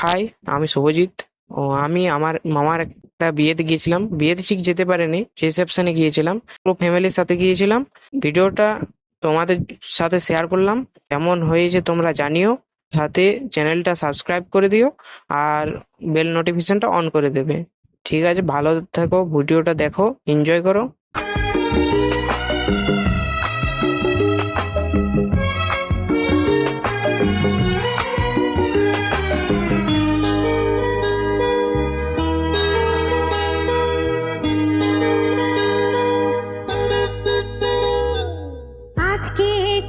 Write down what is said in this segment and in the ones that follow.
High আমি শুভজিৎ। ও, আমি আমার মামার একটা বিয়েতে গিয়েছিলাম। বিয়েতে ঠিক যেতে পারিনি রিসেপশনে গিয়েছিলাম। পুরো ফ্যামিলির সাথে গিয়েছিলাম। ভিডিওটা তোমাদের সাথে শেয়ার করলাম। কেমন হয়েছে তোমরা জানিও। সাথে চ্যানেলটা সাবস্ক্রাইব করে দিও আর বেল নোটিফিকেশনটা অন করে দেবে। ঠিক আছে, ভালো থেকো, ভিডিওটা দেখো এনজয় করো।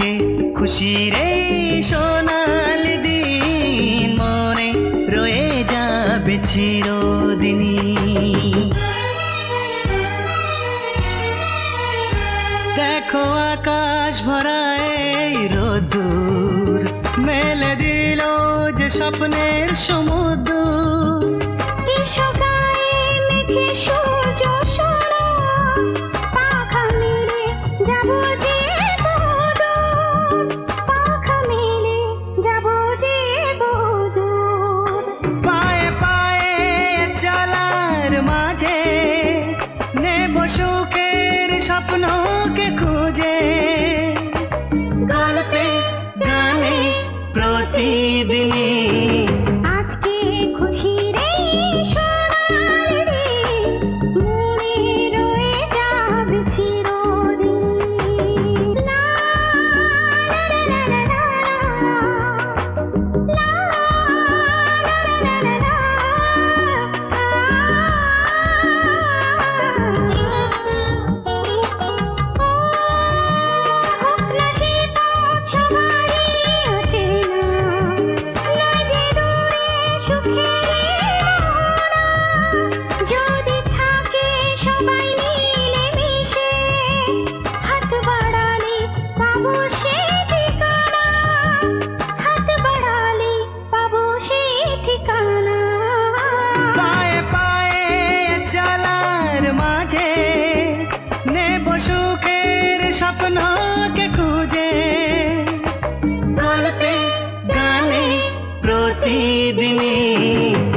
আজকে খুশির এই সোনাল দিন, মনে রয়ে যাবে চিরদিনই দেখো আকাশ ভরা এই রোদুর মেলে দিল যে স্বপ্নের সমুদ্র। গায়ে মেঘে दी সুখের স্বপ্নকে খুঁজে। গল্পে গানে প্রতিদিনই